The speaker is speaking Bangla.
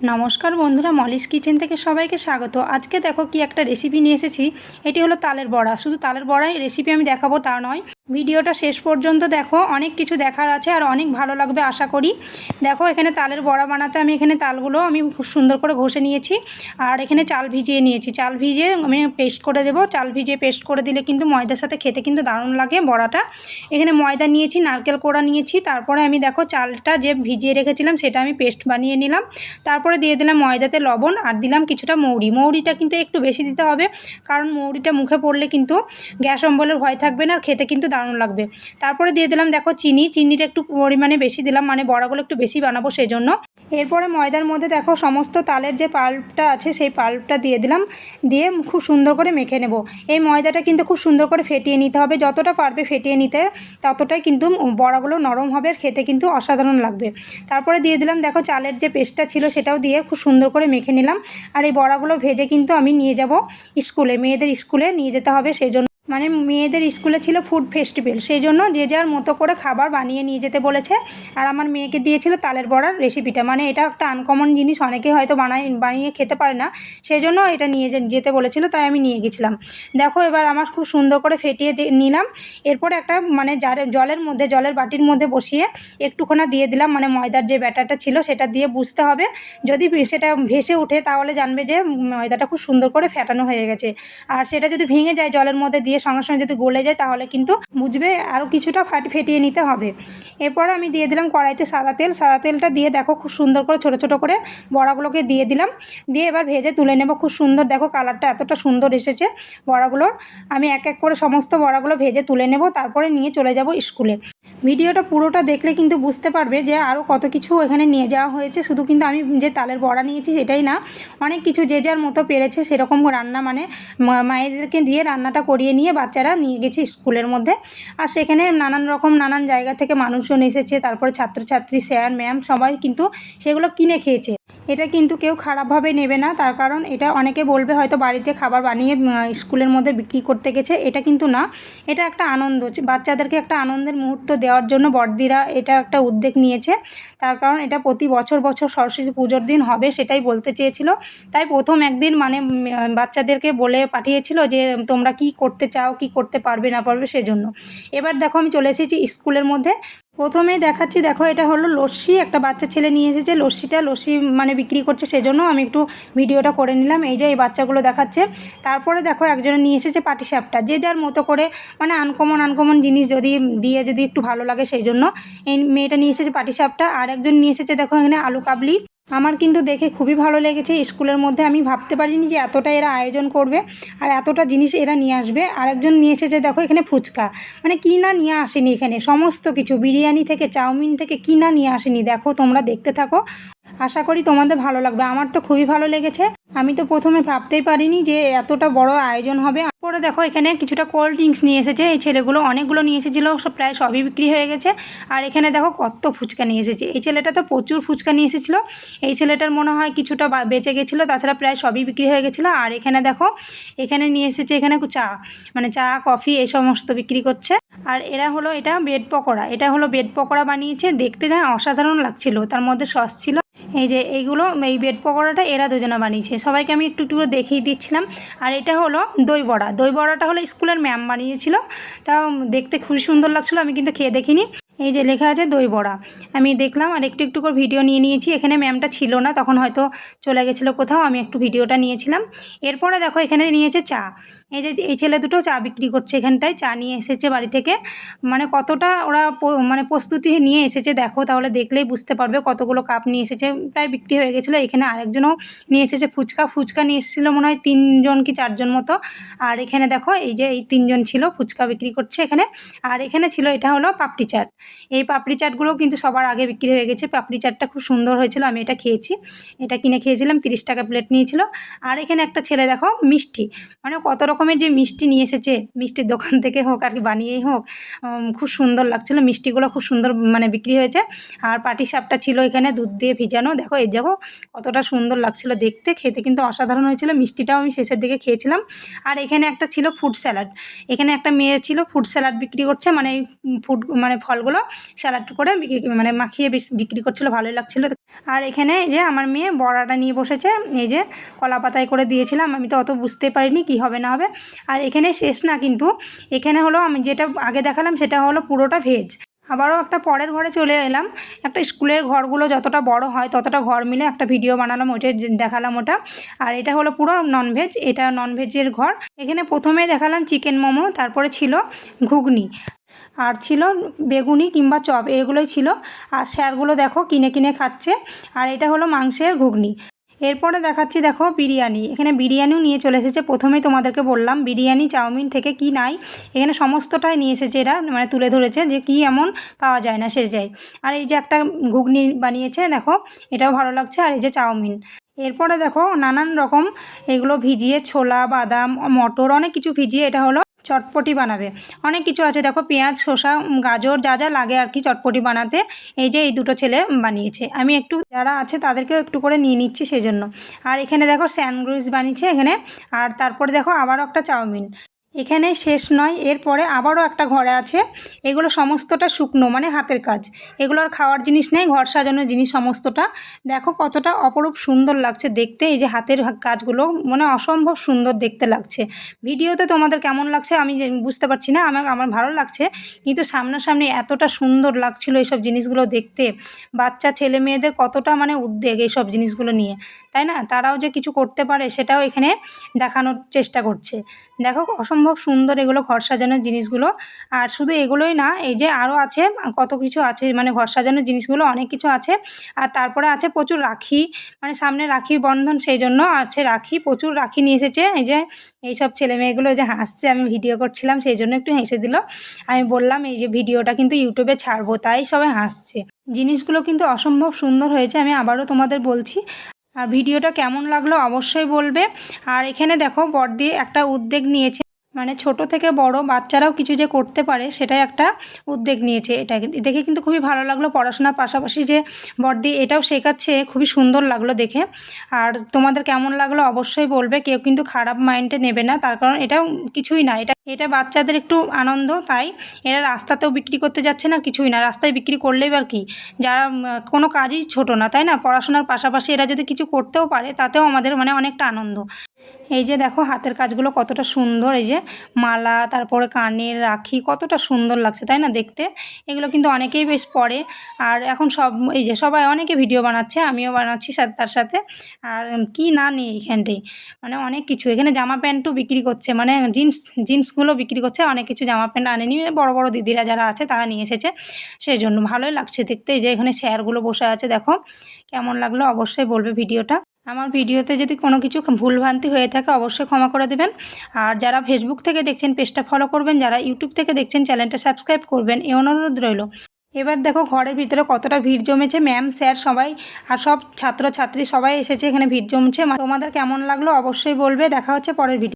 নমস্কার বন্ধুরা মলিস কিচেন থেকে সবাইকে স্বাগত। আজকে দেখো কি একটা রেসিপি নিয়ে এসেছি, এটি হলো তালের বড়া। শুধু তালের বড়াই রেসিপি আমি দেখাবো তা নয়। ভিডিওটা শেষ পর্যন্ত দেখো। অনেক কিছু দেখার আছে আর অনেক ভালো লাগবে আশা করি। দেখো, এখানে তালের বড়া বানাতে আমি এখানে তালগুলো আমি খুব সুন্দর করে ঘষে নিয়েছি। আর এখানে চাল ভিজিয়ে নিয়েছি। চাল ভিজিয়ে আমি পেস্ট করে দেবো। চাল ভিজিয়ে পেস্ট করে দিলে কিন্তু ময়দার সাথে খেতে কিন্তু দারুণ লাগে বড়াটা। এখানে ময়দা নিয়েছি, নারকেল কোড়া নিয়েছি। তারপরে আমি দেখো, চালটা যে ভিজিয়ে রেখেছিলাম সেটা আমি পেস্ট বানিয়ে নিলাম। তারপরে দিয়ে দিলাম ময়দাতে লবণ আর দিলাম কিছুটা মৌরি। মৌরিটা কিন্তু একটু বেশি দিতে হবে। কারণ মৌরিটা মুখে পড়লে কিন্তু গ্যাস অম্বলের ভয় থাকবে না আর খেতে কিন্তু দারুণ লাগবে। তারপরে দিয়ে দিলাম দেখো চিনি। চিনিটা একটু পরিমাণে বেশি দিলাম মানে বড়াগুলো একটু বেশি বানাবো সেই জন্য এরপরে ময়দার মধ্যে দেখো সমস্ত তালের যে পাল্পটা আছে সেই পাল্পটা দিয়ে দিলাম। দিয়ে খুব সুন্দর করে মেখে নেব। এই ময়দাটা কিন্তু খুব সুন্দর করে ফেটিয়ে নিতে হবে। যতটা পারবে ফেটিয়ে নিতে, ততটাই কিন্তু বড়াগুলো নরম হবে আর খেতে কিন্তু অসাধারণ লাগবে। তারপরে দিয়ে দিলাম দেখো চালের যে পেস্টটা ছিল সেটাও দিয়ে খুব সুন্দর করে মেখে নিলাম। আর এই বড়াগুলো ভেজে কিন্তু আমি নিয়ে যাব স্কুলে, মেয়েদের স্কুলে নিয়ে যেতে হবে সেই জন্য মানে মেয়েদের স্কুলে ছিল ফুড ফেস্টিভ্যাল সেই জন্য যে যার মতো করে খাবার বানিয়ে নিয়ে যেতে বলেছে। আর আমার মেয়েকে দিয়েছিল তালের বড়ার রেসিপিটা মানে এটা একটা আনকমন জিনিস, অনেকে হয়তো বানাই বানিয়ে খেতে পারে না। সেই জন্য এটা নিয়ে যেতে বলেছিল, তাই আমি নিয়ে গেছিলাম। দেখো, এবার আমার খুব সুন্দর করে ফেটিয়ে নিলাম। এরপর একটা মানে জলের মধ্যে, জলের বাটির মধ্যে বসিয়ে একটুখানা দিয়ে দিলাম। মানে ময়দার যে ব্যাটারটা ছিল, সেটা দিয়ে বুঝতে হবে। যদি সেটা ভেসে ওঠে, তাহলে জানবে যে ময়দাটা খুব সুন্দর করে ফেটানো হয়ে গেছে। আর সেটা যদি ভেঙে যায় জলের মধ্যে দিয়ে সঙ্গে সঙ্গে যদি গলে যায় তাহলে কিন্তু বুঝবে আরও কিছুটা ফাট ফেটিয়ে নিতে হবে। এরপর আমি দিয়ে দিলাম কড়াইতে সাদা তেল। সাদা তেলটা দিয়ে দেখো খুব সুন্দর করে, ছোটো ছোটো করে বড়াগুলোকে দিয়ে দিলাম। দিয়ে এবার ভেজে তুলে নেব। খুব সুন্দর দেখো কালারটা এতটা সুন্দর এসেছে বড়াগুলোর। আমি এক এক করে সমস্ত বড়াগুলো ভেজে তুলে নেব। তারপরে নিয়ে চলে যাব স্কুলে। ভিডিওটা পুরোটা দেখলে কিন্তু বুঝতে পারবে যে আরও কত কিছু এখানে নিয়ে যাওয়া হয়েছে। শুধু কিন্তু আমি যে তালের বড়া নিয়েছি সেটাই না, অনেক কিছু যে যার মতো পেরেছে সেরকম রান্না মানে মায়েদেরকে দিয়ে রান্নাটা করিয়ে নিয়ে বাচ্চারা নিয়ে গেছে স্কুলের মধ্যে। আর সেখানে নানান রকম নানান জায়গা থেকে মানুষজন এসেছে, তারপরে ছাত্রছাত্রী, স্যার, ম্যাম সবাই কিন্তু সেগুলো কিনে খেয়েছে। এটা কিন্তু কেউ খারাপভাবে নেবে না। তার কারণ এটা অনেকে বলবে হয়তো বাড়িতে খাবার বানিয়ে স্কুলের মধ্যে বিক্রি করতে গেছে। এটা কিন্তু না। এটা একটা আনন্দ। বাচ্চাদেরকে একটা আনন্দের মুহূর্ত দেওয়ার জন্য বড়দিরা এটা একটা উদ্যোগ নিয়েছে। তার কারণ এটা প্রতি বছর বছর সরস্বতী পুজোর দিন হবে সেটাই বলতে চেয়েছিল। তাই প্রথম একদিন মানে বাচ্চাদেরকে বলে পাঠিয়েছিল যে, তোমরা কি করতে চাও, কি করতে পারবে, না পারবে সেজন্য। এবার দেখো আমি চলে এসেছি স্কুলের মধ্যে। প্রথমেই দেখাচ্ছি, দেখো এটা হলো লস্যি, একটা বাচ্চা ছেলে নিয়ে এসেছে, লস্যিটা, লস্যি মানে বিক্রি করছে সেজন্য আমি একটু ভিডিওটা করে নিলাম। এই যে এই বাচ্চাগুলো দেখাচ্ছে। তারপরে দেখো একজনে নিয়ে এসেছে পাটিসাপটা যে যার মতো করে মানে আনকমন আনকমন জিনিস যদি দিয়ে যদি একটু ভালো লাগে সেই জন্য এই মেয়েটা নিয়ে এসেছে পাটিসাপটা আর একজন নিয়ে এসেছে, দেখো এখানে আলু কাবলি। আমার কিন্তু দেখে খুবই ভালো লেগেছে। স্কুলের মধ্যে আমি ভাবতে পারিনি যে এতটা এরা আয়োজন করবে আর এতটা জিনিস এরা নিয়ে আসবে। আর একজন নিয়ে এসেছে, দেখো এখানে ফুচকা। মানে কি না নিয়ে আসেনি এখানে? সমস্ত কিছু। বিরিয়ানি থেকে, চাউমিন থেকে কি না নিয়ে আসেনি? দেখো, তোমরা দেখতে থাকো। আশা করি তোমাদের ভালো লাগবে। আমার তো খুবই ভালো লেগেছে। আমি তো প্রথমে ভাবতেই পারিনি যে এতটা বড় আয়োজন হবে। পরে দেখো, এখানে কিছুটা কোল্ড ড্রিঙ্কস নিয়ে এসেছে। এই ছেলেগুলো অনেকগুলো নিয়ে এসেছিল প্রায় সবই বিক্রি হয়ে গেছে। আর এখানে দেখো, কত ফুচকা নিয়ে এসেছে। এই ছেলেটা তো প্রচুর ফুচকা নিয়ে এসেছিল। এই ছেলেটার মনে হয় কিছুটা বেঁচে গেছিল, তাছাড়া প্রায় সবই বিক্রি হয়ে গেছিল। আর এখানে দেখো, এখানে নিয়ে এসেছে এখানে চা মানে চা, কফি, এই সমস্ত বিক্রি করছে। আর এরা হলো, এটা বেড পকোড়া। এটা হলো বেড পকোড়া বানিয়েছে। দেখতে না অসাধারণ লাগছিল। তার মধ্যে সস ছিল এই যে এইগুলো, এই বেড পকোড়াটা এরা দুজনা বানিয়েছে। সবাইকে আমি একটু একটু করে দেখিয়ে দিচ্ছিলাম। আর এটা হলো দই বড়া। দই বড়াটা হলো স্কুলের ম্যাম বানিয়েছিল। তাও দেখতে খুবই সুন্দর লাগছিল, আমি কিন্তু খেয়ে দেখিনি। এই যে লেখা আছে দই বড়া। আমি দেখলাম আর একটু একটু করে ভিডিও নিয়ে নিয়েছি। এখানে ম্যামটা ছিল না, তখন হয়তো চলে গেছিল কোথাও, আমি একটু ভিডিওটা নিয়েছিলাম। এরপরে দেখো এখানে নিয়েছে চা। এই যে, এই ছেলে দুটো চা বিক্রি করছে এখানটায়, চা নিয়ে এসেছে বাড়ি থেকে। মানে কতটা ওরা মানে প্রস্তুতি নিয়ে এসেছে দেখো, তাহলে দেখলেই বুঝতে পারবে কতগুলো কাপ নিয়ে এসেছে। প্রায় বিক্রি হয়ে গেছিল, এখানে আরেকজনও নিয়ে এসেছে ফুচকা। ফুচকা নিয়ে এসেছিল মনে হয় তিনজন কি চারজন মতো। আর এখানে দেখো, এই যে এই তিনজন ছিল ফুচকা বিক্রি করছে এখানে। আর এখানে ছিল, এটা হলো পাপড়ি চাট। এই পাপড়ি চাটগুলো কিন্তু সবার আগে বিক্রি হয়ে গেছে। পাপড়ি চাটটা খুব সুন্দর হয়েছিল, আমি এটা খেয়েছি। এটা কিনে খেয়েছিলাম, তিরিশ টাকা প্লেট নিয়েছিল। আর এখানে একটা ছেলে দেখো, মিষ্টি। মানে কত রকমের যে মিষ্টি নিয়ে এসেছে, মিষ্টির দোকান থেকে হোক আর কি বানিয়েই হোক খুব সুন্দর লাগছিল। মিষ্টিগুলো খুব সুন্দর মানে বিক্রি হয়েছে। আর পাটি সাপটা ছিল এখানে, দুধ দিয়ে ভিজানো। দেখো, এই দেখো, কতটা সুন্দর লাগছিল দেখতে। খেতে কিন্তু অসাধারণ হয়েছিল। মিষ্টিটাও আমি শেষের দিকে খেয়েছিলাম। আর এখানে একটা ছিল ফুড স্যালাড এখানে একটা মেয়ে ছিল ফুড স্যালাড বিক্রি করছে। মানে ফুড মানে ফলগুলো স্যালাড করে মানে মাখিয়ে বিক্রি করছিল। ভালোই লাগছিল। আর এখানে এই যে আমার মেয়ে বড়াটা নিয়ে বসেছে, এই যে কলা পাতায় করে দিয়েছিলাম, আমি তো অত বুঝতে পারিনি কি হবে না হবে। আর এখানে শেষ না কিন্তু, এখানে হলো আমি যেটা আগে দেখালাম সেটা হলো পুরোটা ভেজ আবারও একটা পরের ঘরে চলে এলাম। একটা স্কুলের ঘরগুলো যতটা বড় হয় ততটা ঘর মিলে একটা ভিডিও বানালাম ওইটা দেখালাম ওটা। আর এটা হলো পুরো ননভেজ এটা ননভেজের ঘর। এখানে প্রথমে দেখালাম চিকেন মোমো, তারপরে ছিল ঘুগনি। আর ছিল বেগুনি কিংবা চপ, এগুলোই ছিল। আর স্যারগুলো দেখো কিনে কিনে খাচ্ছে। আর এটা হলো মাংসের ঘুগনি। এরপরে দেখাচ্ছি, দেখো, বিরিয়ানি। এখানে বিরিয়ানিও নিয়ে চলে এসেছে। প্রথমেই তোমাদেরকে বললাম, বিরিয়ানি, চাউমিন থেকে কি নাই? এখানে সমস্তটাই নিয়ে এসেছে এরা মানে তুলে ধরেছে যে কি এমন পাওয়া যায় না, সে যায়। আর এই যে একটা ঘুগনি বানিয়েছে, দেখো, এটাও ভালো লাগছে। আর এই যে চাউমিন। এরপরে দেখো, নানান রকম এগুলো ভিজিয়ে ছোলা, বাদাম, মটর, অনেক কিছু ভিজিয়ে এটা হলো চটপটি বানাবে। অনেক কিছু আছে। দেখো, পেঁয়াজ, শসা, গাজর, যা যা লাগে আর কি চটপটি বানাতে। এই যে এই দুটো ছেলে বানিয়েছে। আমি একটু, যারা আছে তাদেরকেও একটু করে নিয়ে নিচ্ছি সেই জন্য আর এখানে দেখো, স্যান্ডউইচ বানিয়েছে এখানে। আর তারপরে দেখো, আবারও একটা চাউমিন। এখানে শেষ নয়, এরপরে আবারও একটা ঘরে আছে। এগুলো সমস্তটা শুকনো মানে হাতের কাজ। এগুলো আর খাওয়ার জিনিস নেই, ঘর সাজানোর জিনিস সমস্তটা। দেখো কতটা অপরূপ সুন্দর লাগছে দেখতে, এই যে হাতের কাজগুলো মানে অসম্ভব সুন্দর দেখতে লাগছে। ভিডিওতে তোমাদের কেমন লাগছে আমি বুঝতে পারছি না, আমার আমার ভালো লাগছে, কিন্তু সামনাসামনি এতটা সুন্দর লাগছিল এইসব জিনিসগুলো দেখতে। বাচ্চা, ছেলে, মেয়েদের কতটা মানে উদ্বেগ এইসব জিনিসগুলো নিয়ে। তাই না? তারাও যে কিছু করতে পারে, সেটাও এখানে দেখানোর চেষ্টা করছে। দেখো অসম্ভব সুন্দর এগুলো ঘর সাজানোর জিনিসগুলো। আর শুধু এগুলোই না, এই যে আরও আছে, কত কিছু আছে মানে ঘর সাজানোর জিনিসগুলো অনেক কিছু আছে। আর তারপরে আছে প্রচুর রাখি মানে সামনে রাখি বন্ধন সেই জন্য আছে রাখি, প্রচুর রাখি নিয়ে এসেছে। এই যে এইসব ছেলে মেয়েগুলো যে হাসছে, আমি ভিডিও করছিলাম, সেই জন্য একটু হেসে দিল। আমি বললাম, এই যে ভিডিওটা কিন্তু ইউটিউবে ছাড়বো, তাই সবাই হাসছে। জিনিসগুলো কিন্তু অসম্ভব সুন্দর হয়েছে, আমি আবারও তোমাদের বলছি। আর ভিডিওটা কেমন লাগল অবশ্যই বলবে। আর এখানে দেখো বড়দি একটা উদ্যোগ নিয়েছে। মানে ছোট থেকে বড় বাচ্চারাও কিছু যে করতে পারে, সেটাই একটা উদ্যোগ নিয়েছে এটা। দেখে কিন্তু খুবই ভালো লাগল পড়াশোনার পাশাপাশি যে বড়দি এটাও শেখাচ্ছে, খুবই সুন্দর লাগল দেখে। আর তোমাদের কেমন লাগল অবশ্যই বলবে, কেউ কিন্তু খারাপ মাইন্ডে নেবে না, তার কারণ এটাও কিছুই না। এটা এটা বাচ্চাদের একটু আনন্দ, তাই এরা রাস্তাতেও বিক্রি করতে যাচ্ছে না, কিছুই না। রাস্তায় বিক্রি করলেই আর কি? যারা কোনো কাজই ছোট না, তাই না? পড়াশোনার পাশাপাশি এরা যদি কিছু করতেও পারে, তাতেও আমাদের মানে অনেকটা আনন্দ। এই যে দেখো হাতের কাজগুলো কতটা সুন্দর, এই যে মালা, তারপরে কানের রাখি, কতটা সুন্দর লাগছে, তাই না দেখতে? এগুলো কিন্তু অনেকেই বেশ পরে। আর এখন সব, এই যে সবাই অনেকে ভিডিও বানাচ্ছে, আমিও বানাচ্ছি তার সাথে। আর কি না নেই এইখানটাই। মানে অনেক কিছু। এখানে জামা প্যান্টও বিক্রি করছে মানে জিন্স, জিন্সগুলো বিক্রি করছে, অনেক কিছু জামা প্যান্ট আনেনি। বড় বড় দিদিরা যারা আছে, তারা নিয়ে এসেছে। সেই জন্য ভালোই লাগছে দেখতে। এই যে এখানে স্যারগুলো বসে আছে, দেখো। কেমন লাগল অবশ্যই বলবে ভিডিওটা আমার ভিডিওতে যদি কোনো কিছু ভুলভ্রান্তি হয়ে থাকে অবশ্যই ক্ষমা করে দেবেন। আর যারা ফেসবুক থেকে দেখছেন, পেজটা ফলো করবেন। যারা ইউটিউব থেকে দেখছেন চ্যানেলটা সাবস্ক্রাইব করবেন। এ অনুরোধ রইল। এবার দেখো ঘরের ভিতরে কতটা ভিড় জমেছে। ম্যাম স্যার সবাই আর সব ছাত্র ছাত্রী সবাই এসেছে এখানে ভিড় জমছে। তোমাদের কেমন লাগল অবশ্যই বলবে। দেখা হচ্ছে পরের ভিডিও